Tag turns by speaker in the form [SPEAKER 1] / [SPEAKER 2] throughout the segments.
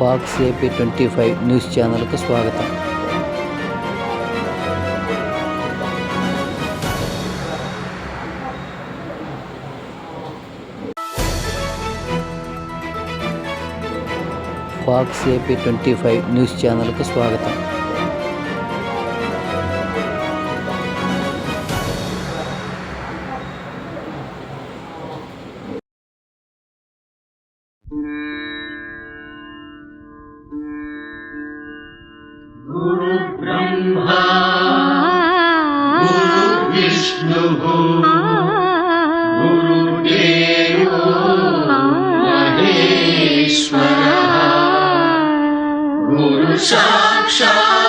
[SPEAKER 1] Fox AP twenty five news ఛానల్కు స్వాగతం. Fox AP twenty five news ఛానల్కు స్వాగతం.
[SPEAKER 2] Shock, shock.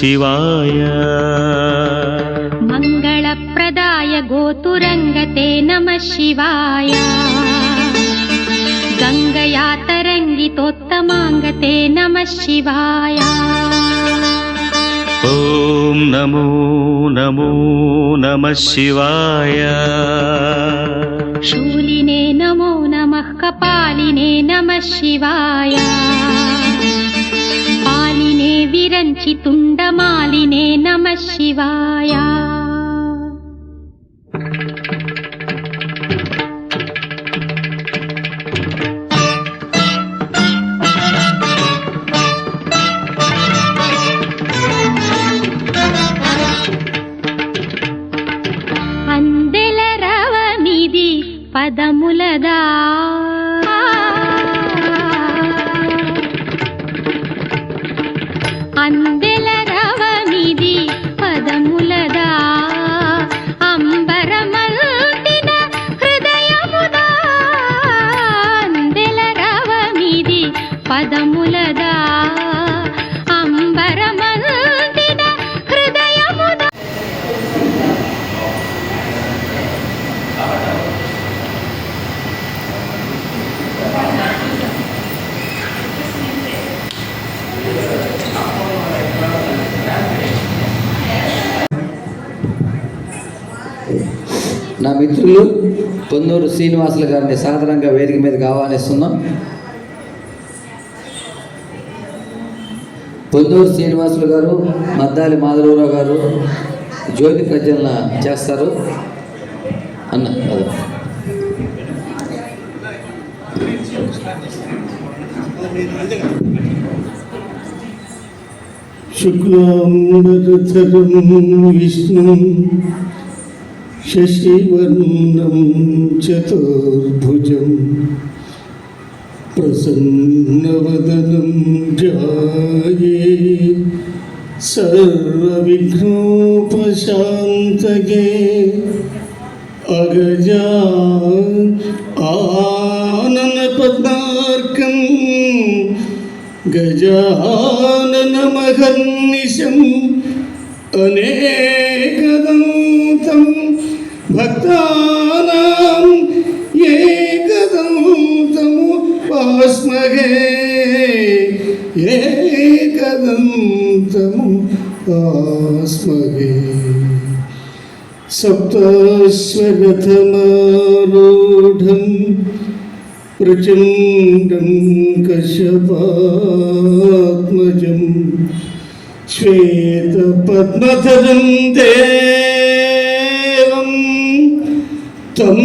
[SPEAKER 2] शिवाय।
[SPEAKER 3] मङ्गलप्रदाय गोतुरङ्गते नमः शिवाय। गङ्गया तरङ्गितोत्तमाङ्गते नमः शिवाय।
[SPEAKER 2] ॐ नमो नमो नमः शिवाय।
[SPEAKER 3] शूलिने नमो नमः कपालिने नमः शिवाय నిన్నే విరంచి తుండమాలినే నమ శివాయ. అందెల రవమిది పదములదా అందెల
[SPEAKER 4] మిత్రులు పొందూరు శ్రీనివాసులు గారిని సాధారణంగా వేదిక మీద ఆహ్వానిస్తున్నాం. పొందూరు శ్రీనివాసులు గారు మద్దాలి మాధవరావు గారు జ్యోతి ప్రజల చేస్తారు. అన్న
[SPEAKER 5] శుక్లాంబరచరం విష్ణు शशिवर्णं चतुर्भुजं प्रसन्नवदनं ध्याये सर्वविघ्नोपशान्तके अगजा आननपदार्कम् गजाननमहर्निशम् अनेकदन्तं भक्तानाम् एकदन्तमुपास्महे एकदन्तमुपास्महे सप्तस्वरथमारूढम् प्रचण्डं कश्यपात्मजं श्वेतपद्मधरं देवं तं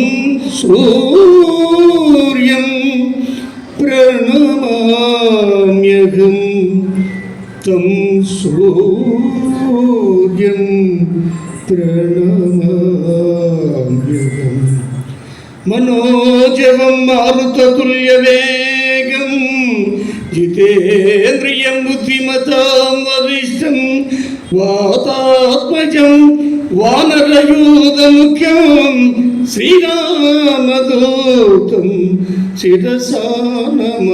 [SPEAKER 5] सूर्यं प्रणमाम्यहं तं सूर्यं प्रणमाम्यहं मनोजवं मारुततुल्यवेगं जितेन्द्रियं बुद्धि వరిష్టం వాతాత్మజం వానరయూధముఖ్యం శ్రీరామదూతం శిరసానమామి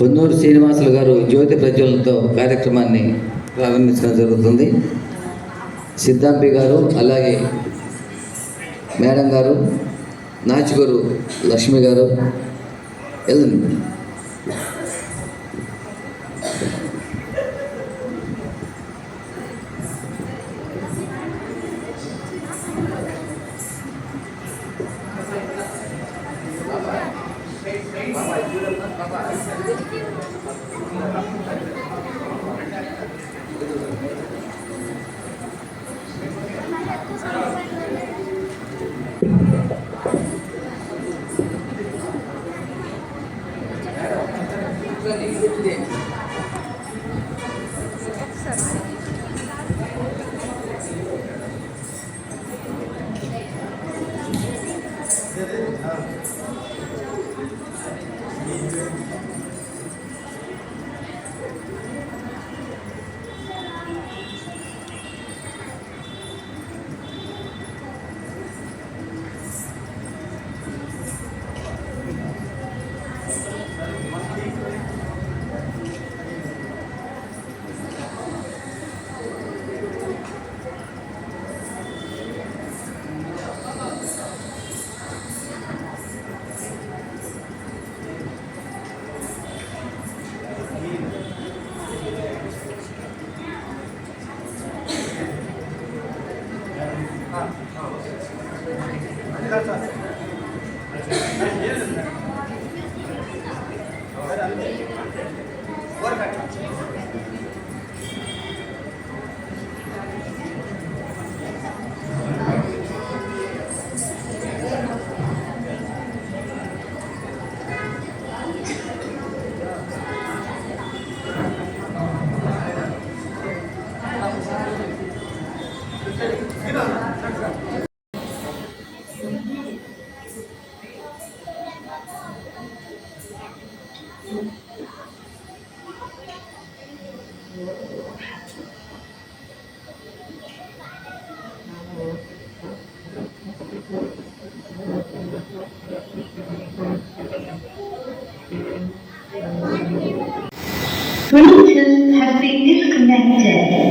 [SPEAKER 6] పొన్నూరు శ్రీనివాసులు గారు జ్యోతి ప్రజ్వలనతో కార్యక్రమాన్ని ప్రారంభించడం జరుగుతుంది. సిద్ధాంబి గారు అలాగే మేడం గారు నాచుగురు లక్ష్మి గారు వెళ్ళండి
[SPEAKER 4] Bluetooth has been disconnected.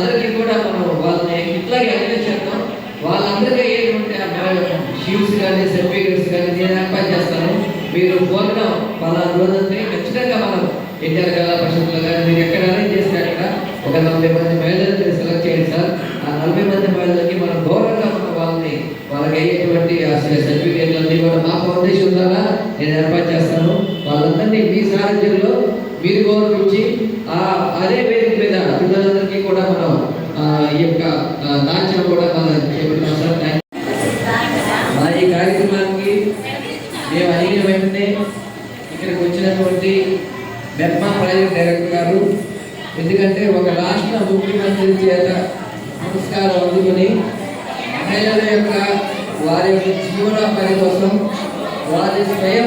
[SPEAKER 6] వాళ్ళందరికీ కూడా మనం వాళ్ళని ఇట్లాగే ఎంకరేజ్ చేద్దాం వాళ్ళందరికీ అయ్యేటువంటి షీవ్స్ కానీ సర్టిఫికేట్స్ కానీ నేను ఏర్పాటు చేస్తాను. మీరు ప్రోగ్రాం పలానా రోజంటే ఖచ్చితంగా మనం ఎన్టీఆర్ కళా పరిషత్లో కానీ మీరు ఎక్కడ అరేంజ్ చేస్తే అక్కడ ఒక నలభై మంది మహిళలు సెలెక్ట్ చేయండి సార్. ఆ నలభై మంది మహిళలకి మనం గౌరవంగా ఉన్న వాళ్ళని వాళ్ళకి అయ్యేటువంటి ఆ సర్టిఫికేట్లు కూడా మా ఫౌండేషన్ ద్వారా నేను ఏర్పాటు చేస్తాను. వాళ్ళందరినీ మీ సారథ్యంలో మీరు గౌరవించి ఆ అదే వేదిక మీద పిల్లలందరికీ కూడా మనం ఈ యొక్క ఆ, నాట్యం కూడా మనం చేపడతాం సార్ మా ఈ కార్యక్రమానికి మేము అడిగిన వెంటనే ఇక్కడికి వచ్చినటువంటి
[SPEAKER 4] బెర్మా ప్రాజెక్ట్ డైరెక్టర్ గారు ఎందుకంటే ఒక రాష్ట్ర ముఖ్యమంత్రి చేత పురస్కారం అందుకుని మహిళల యొక్క వారి యొక్క జీవనోపాధి కోసం వారి స్వయం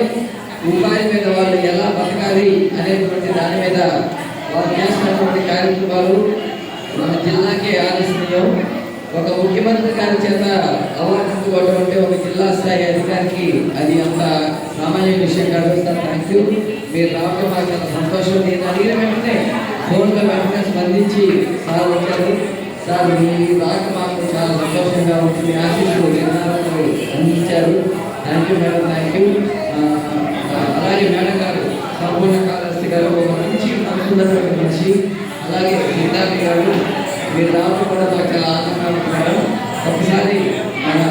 [SPEAKER 4] ఉపాధి మీద వాళ్ళు ఎలా బతకాలి అనేటువంటి దాని మీద వారు చేసినటువంటి కార్యక్రమాలు మన జిల్లాకే ఆదర్శనీయం. ఒక ముఖ్యమంత్రి గారి చేత అవార్డు అందుకోవడం అంటే ఒక జిల్లా స్థాయి అధికారికి అది అంత సామాన్య విషయం కాదు. సార్ థ్యాంక్ యూ మీరు రావడం మాకు చాలా సంతోషం. నేను అడిగిన వెంటనే ఫోన్లో వెంటనే స్పందించి సార్ వచ్చారు. సార్ మీ రాక మాకు చాలా సంతోషంగా ఉంటుంది ఆశీస్సులు నిర్ణయాలు అందించారు. Thank you madam thank you అలాగే మేడం గారు సంపూర్ణ కాళహస్తి గారు ఒక మంచి మనసున్నటువంటి మనిషి అలాగే విద్యార్థి గారు మీరు రావడం కూడా మాకు చాలా ఆనందంగా మేడం ఒకసారి మన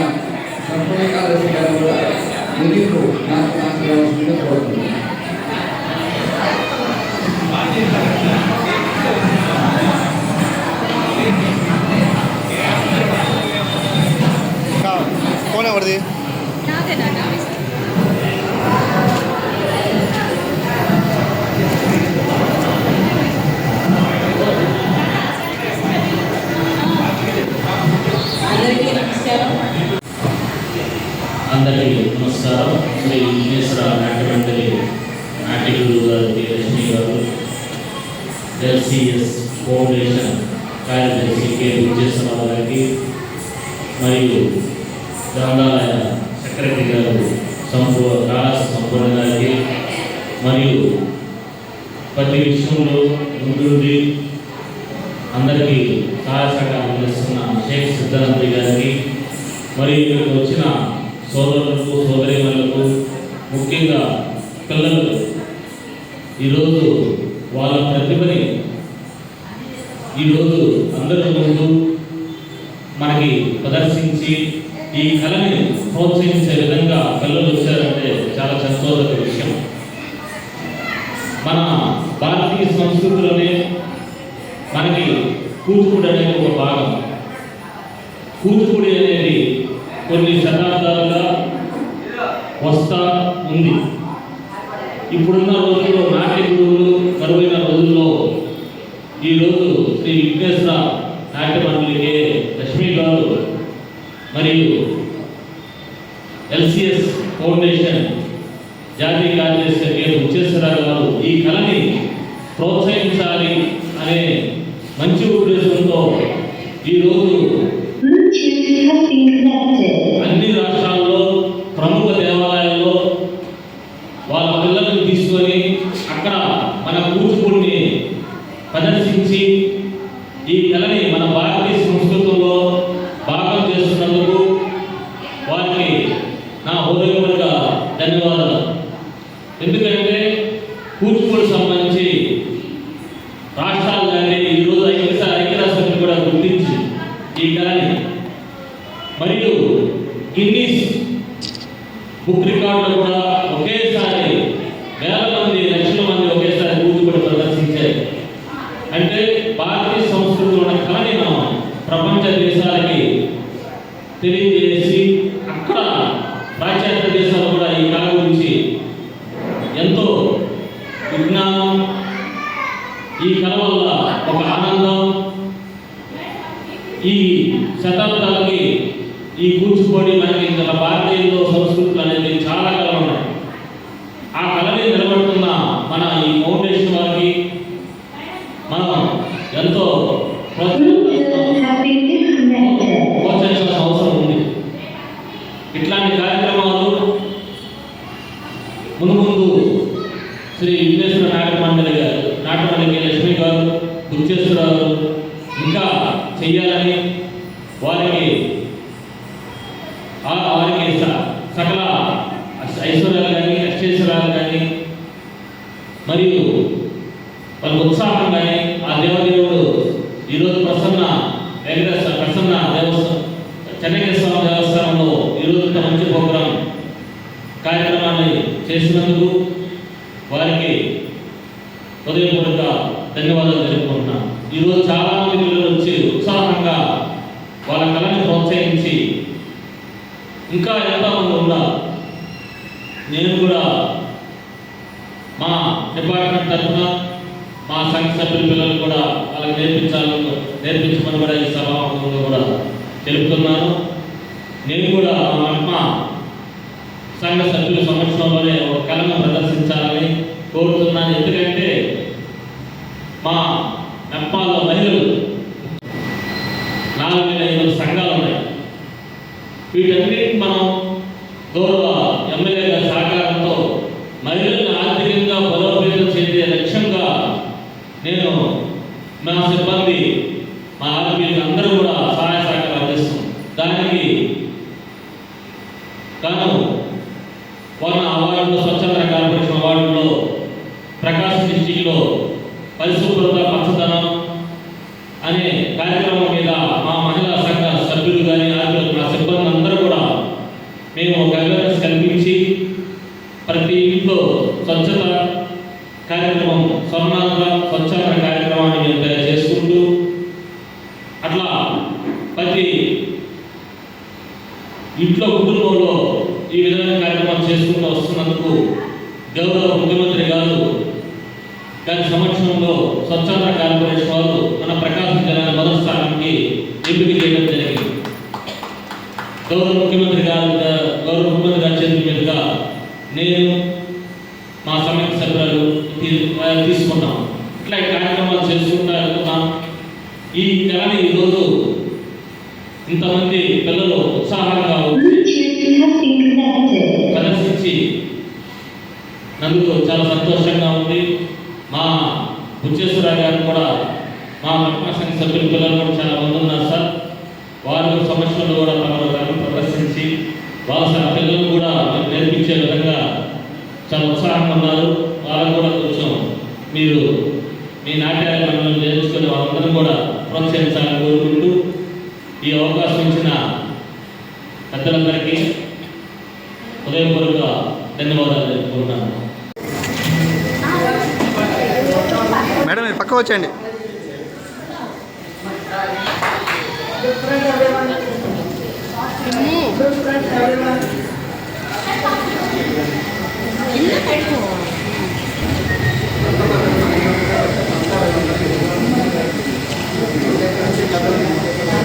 [SPEAKER 4] సంపూర్ణ కాళహస్తి గారు కూడా ముగింపు నాకు
[SPEAKER 7] నాకు సెక్రటరీ గారు సంపూ కాళాస్ సంపూర్ణ గారికి మరియు ప్రతి విషయంలో ముందుండి అందరికీ సహాయ అందిస్తున్న షేక్ సిద్ధానంద గారికి మరియు ఇక్కడికి వచ్చిన సోదరులకు సోదరిమణులకు ముఖ్యంగా పిల్లలు ఈరోజు వాళ్ళ ప్రతిభని ఈరోజు అందరి ముందు మనకి ప్రదర్శించి ఈ కళని ప్రోత్సహించే విధంగా పిల్లలు వచ్చారంటే చాలా సంతోషక విషయం. మన భారతీయ సంస్కృతిలోనే మనకి కూచిపూడి అనేది ఒక భాగం. కూచిపూడి అనేది కొన్ని శతాబ్దాలుగా వస్తా ఉంది. ఇప్పుడున్న రోజుల్లో నాట్య గురువులు కరువైన రోజుల్లో ఈరోజు శ్రీ విఘ్నేశ్వర నాట్య మండలికి లక్ష్మీ గారు మరియు ఫౌండేషన్ జాతీయ కార్యదర్శి కె ఉచ్చేశ్వరరావు గారు ఈ కళని ప్రోత్సహించాలి అనే మంచి ఉద్దేశంతో ఈరోజు
[SPEAKER 6] Bluetooth has been connected.
[SPEAKER 7] అన్ని రాష్ట్రాల్లో ప్రముఖ దేవాలయాల్లో వాళ్ళ పిల్లల్ని తీసుకొని అక్కడ మన కూచిపూడిని ప్రదర్శించి ఈ కళని మన భారతీయ సంస్కృతంలో భాగం చేస్తున్నందుకు వారికి నా హృదయపూర్వక ధన్యవాదాలు ఎందుకంటే కూచిపూడి సంబంధించి రాష్ట్ర కానీ ఈరోజు ఐక్య ఐక్యరాష్ట్రం కూడా గుర్తించి ఈ కళని మరియు గిన్నీస్ బుక్ రికార్డులు కూడా ఒకేసారి వేల మంది లక్షల మంది ఒకేసారి కూచిపూడి ప్రదర్శించారు అంటే భారతీయ సంస్కృతిలో ఉన్న కళని మనం ప్రపంచ దేశాలకి తెలియజేసి అక్కడ పాశ్చాత్య దేశాలు కూడా ఈ కళ గురించి ఎంతో విజ్ఞానం ఈ కళ వల్ల ఒక ఆనందం ఈ శతాబ్దాలకి ఈ కూచిపూడి మనకి మన భారతీయుల్లో సంస్కృతులు అనేది చాలా కళలు ఉన్నాయి ఆ కళని నిలబడుతున్న మన ఈ ఫౌండేషన్ వారికి మనం ఎంతో
[SPEAKER 6] Bluetooth has been disconnected.
[SPEAKER 7] ప్రోత్సహించాల్సిన అవసరం ఉంది ఇట్లాంటి కార్యక్రమాలు ముందు ముందు శ్రీ విఘ్నేశ్వర నాటక మండలి గారు నాటక మండలి లక్ష్మి గారు బుచ్చేశ్వరరావు ఇంకా చెయ్యాలని వారికి ఆ వారికి స- సకల ఐశ్వర్యాలు కానీ అష్టైశ్వర్యాలు కానీ మరియు వాళ్ళ ఉత్సాహం కానీ ఆ దేవదేవుడు ఈరోజు ప్రసన్న వెంకటేశ్వర ప్రసన్న దేవస్థానం చెన్నకేశ్వర దేవస్థానంలో ఈరోజు ఇంత మంచి ప్రోగ్రాం కార్యక్రమాన్ని చేసినందుకు వారికి హృదయపూర్వక ధన్యవాదాలు తెలుపుకుంటున్నాను ఈరోజు చాలామంది పిల్లలు వచ్చి ఉత్సాహంగా వాళ్ళ కళని ప్రోత్సహించి ఇంకా ఎంతమంది ఉన్నా నేను కూడా మా డిపార్ట్మెంట్ తరఫున మా సంఘ సభ్యుల పిల్లలు కూడా వాళ్ళకి నేర్పించాలని నేర్పించమని కూడా ఈ సభాముఖంగా కూడా తెలుపుతున్నాను. నేను కూడా మా అమ్మ సంఘ సభ్యుల సమక్షంలోనే ఒక కళను ప్రదర్శించాలని కోరుతున్నాను. ఎందుకంటే మా నెప్పాల్లో మహిళలు నాలుగు వేల ఐదు సంఘాలు ఉన్నాయి వీటన్నిటిని మనం గౌరవ ఎమ్మెల్యే గారి సహకారంతో మహిళలను ఆర్థికంగా బలోపేతం చేసే లక్ష్యంగా నేను మా సిబ్బంది మా ఆర్మీలు అందరూ కూడా సహాయ సహకారం అందిస్తాం దానికి గాను দিকে ఈ అవకాశం ఇచ్చిన పెద్దలందరికీ ఉదయపూర్వక ధన్యవాదాలు తెలుపుకుంటున్నాను.
[SPEAKER 8] మేడం మీరు పక్క వచ్చేయండి.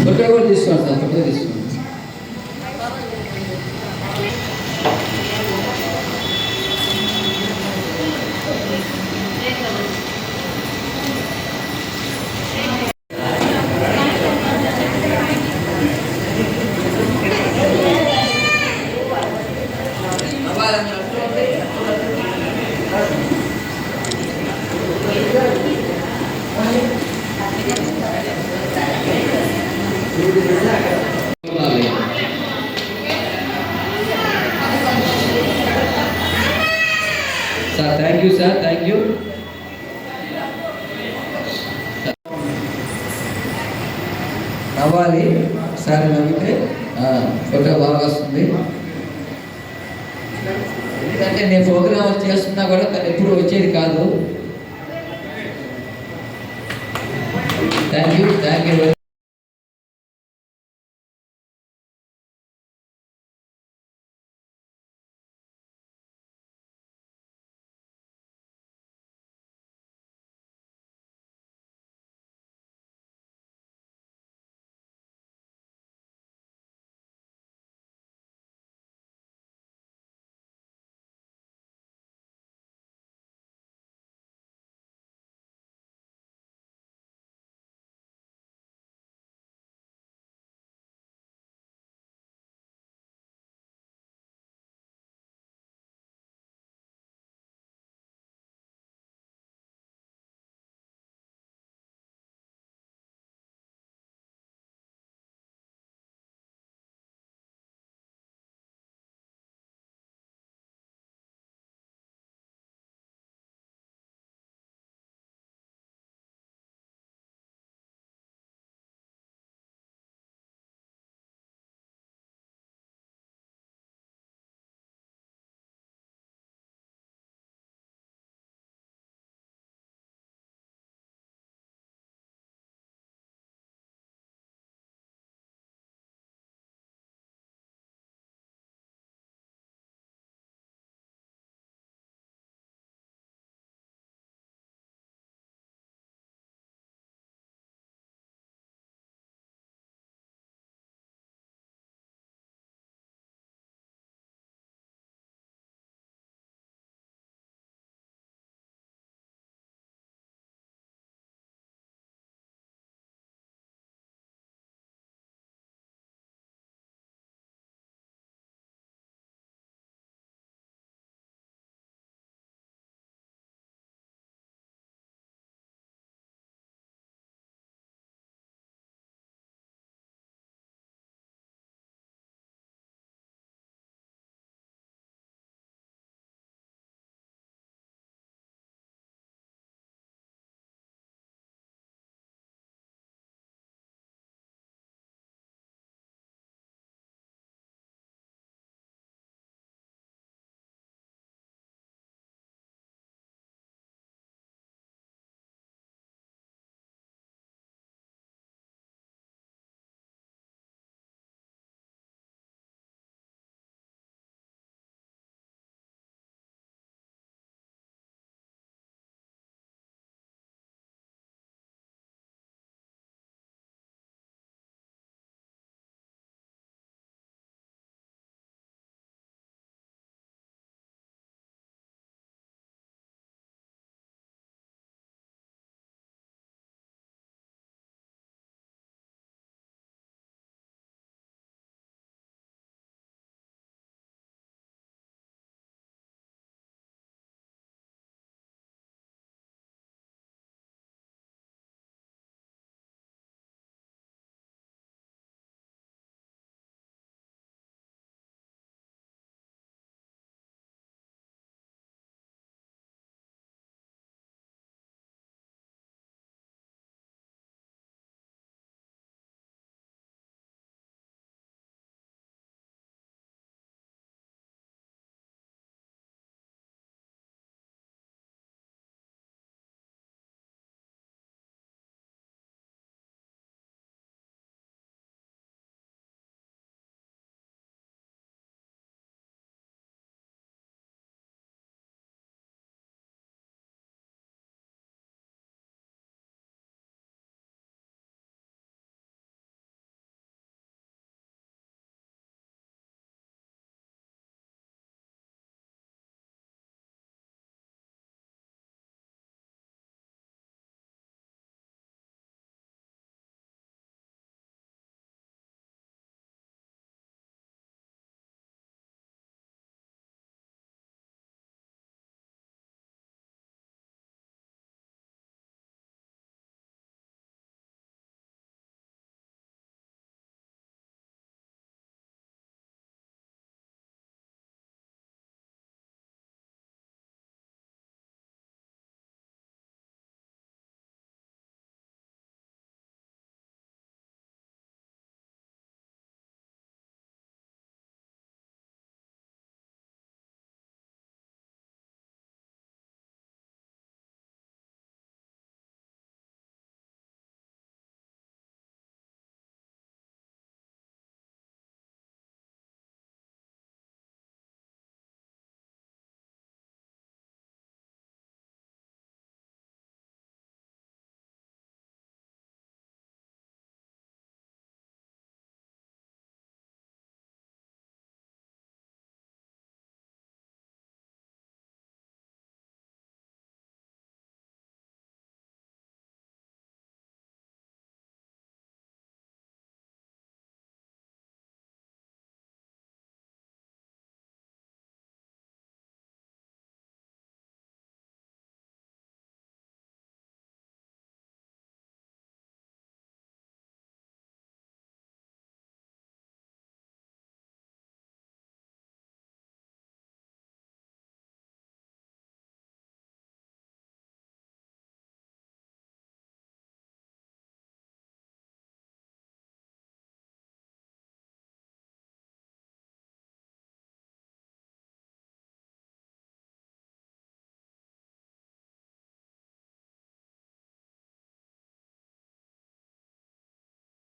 [SPEAKER 4] ఫోటో కూడా తీసుకోండి సార్ ఫోటో తీసుకోండి